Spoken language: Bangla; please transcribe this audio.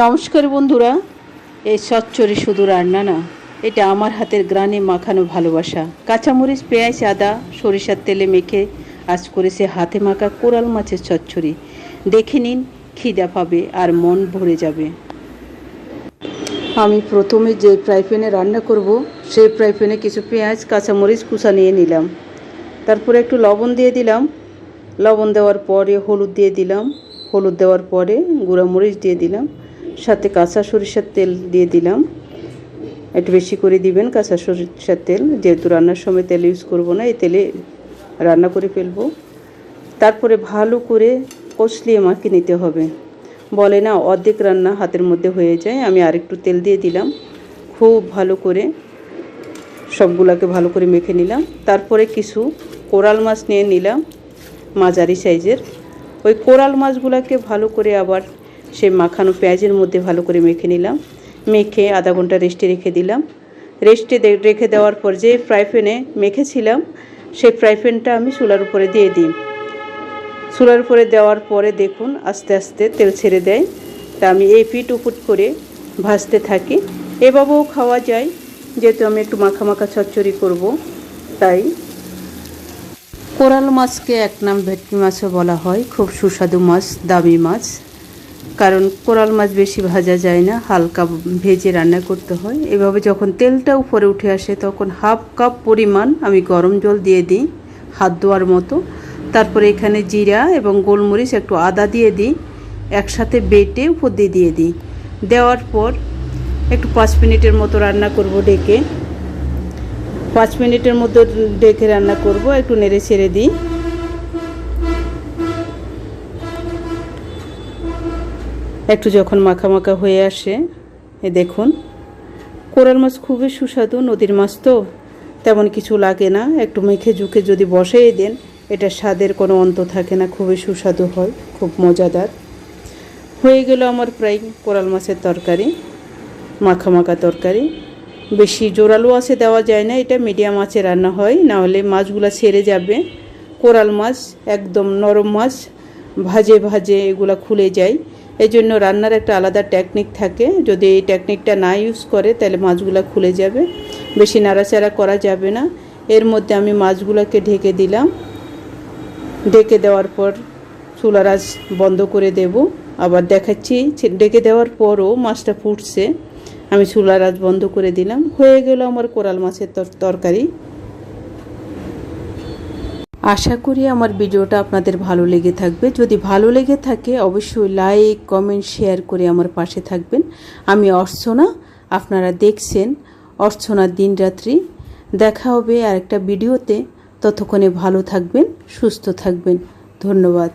নমস্কার বন্ধুরা, এই সচ্চরে শুধু রান্না না, এটা আমার হাতের গ্রানে মাখানো ভালোবাসা। কাঁচামরিচ, পেঁয়াজ, আদা, সরিষার তেলে মেখে আজ করেছে হাতে মাখা কোরাল মাছের চচ্চড়ি। দেখে নিন, খিদা পাবে আর মন ভরে যাবে। আমি প্রথমে যে ফ্রাই প্যানে রান্না করব, সেই ফ্রাই প্যানে কিছু পেঁয়াজ, কাঁচামরিচ কুচা নিয়ে নিলাম। তারপরে একটু লবণ দিয়ে দিলাম। লবণ দেওয়ার পরে হলুদ দিয়ে দিলাম। হলুদ দেওয়ার পরে গুঁড়ামরিচ দিয়ে দিলাম। সাথে কাঁচা সরিষার তেল দিয়ে দিলাম। একটু বেশি করে দিবেন কাঁচা সরিষার তেল। যেহেতু রান্নার সময় তেল ইউজ করব না, এই তেলে রান্না করে ফেলব। তারপরে ভালো করে কষলিয়ে মাখিয়ে নিতে হবে। বলে না, অর্ধেক রান্না হাতের মধ্যে হয়ে যায়। আমি আরেকটু তেল দিয়ে দিলাম। খুব ভালো করে সবগুলোকে ভালো করে মেখে নিলাম। তারপরে কিছু কোরাল মাছ নিয়ে নিলাম, মাঝারি সাইজের ওই কোরাল মাছগুলোকে ভালো করে আবার সেই মাখানো পেঁয়াজের মধ্যে ভালো করে মেখে নিলাম। মেখে আধা ঘণ্টা রেস্টে রেখে দিলাম। রেস্টে রেখে দেওয়ার পর যে ফ্রাই প্যানে মেখেছিলাম সেই ফ্রাই প্যানটা আমি চুলার উপরে দিয়ে দিই। চুলার উপরে দেওয়ার পরে দেখুন আস্তে আস্তে তেল ছেড়ে দেয়। তা আমি এই পিট উপুট করে ভাজতে থাকি। এভাবেও খাওয়া যায়, যেহেতু আমি একটু মাখা মাখা চচ্চড়ি করব, তাই। কোরাল মাছকে এক নাম ভেটকি মাছও বলা হয়, খুব সুস্বাদু মাছ, দামি মাছ। কারণ কোরাল মাছ বেশি ভাজা যায় না, হালকা ভেজে রান্না করতে হয়। এভাবে যখন তেলটা উপরে উঠে আসে, তখন হাফ কাপ পরিমাণ আমি গরম জল দিয়ে দিই হাত ধোয়ার মতো। তারপরে এখানে জিরা এবং গোলমরিচ একটু আদা দিয়ে দিই, একসাথে বেটে উপর দিয়ে দিয়ে দিই। দেওয়ার পর একটু পাঁচ মিনিটের মতো রান্না করব ডেকে। পাঁচ মিনিটের মধ্যে ডেকে রান্না করব, একটু নেড়ে ছেড়ে দিই। একটু যখন মাখা মাখা হয়ে আসে, এ দেখুন, কোরাল মাছ খুবই সুস্বাদু, নদীর মাছ তো তেমন কিছু লাগে না, একটু মেখে ঝুঁকে যদি বসিয়ে দেন, এটা স্বাদের কোনো অন্ত থাকে না, খুবই সুস্বাদু হয়, খুব মজাদার। হয়ে গেল আমার প্রায় কোরাল মাছের তরকারি, মাখা মাখা তরকারি। বেশি জোরালো আছে দেওয়া যায় না, এটা মিডিয়াম আঁচে রান্না হয়, না হলে মাছগুলো ছেড়ে যাবে। কোরাল মাছ, একদম নরম মাছ, ভাজে ভাজে এগুলো খুলে যায়। এই জন্য রান্নার একটা আলাদা টেকনিক থাকে। যদি এই টেকনিকটা না ইউজ করে, তাহলে মাছগুলো খুলে যাবে। বেশি নাড়াচাড়া করা যাবে না। এর মধ্যে আমি মাছগুলোকে ঢেকে দিলাম। ঢেকে দেওয়ার পর চুলার আঁচ বন্ধ করে দেব। আবার দেখাচ্ছি ডেকে দেওয়ার পরও মাছটা ফুটছে। আমি চুলার বন্ধ করে দিলাম। হয়ে গেল আমার কোরাল মাছের তর- তরকারি। আশা করি আমার ভিডিওটা আপনাদের ভালো লেগে থাকবে। যদি ভালো লেগে থাকে, অবশ্যই লাইক কমেন্ট শেয়ার করে আমার পাশে থাকবেন। আমি অর্চনা, আপনারা দেখছেন অর্চনার দিনরাত্রি। দেখা হবে আর একটা ভিডিওতে। ততক্ষণে ভালো থাকবেন, সুস্থ থাকবেন। ধন্যবাদ।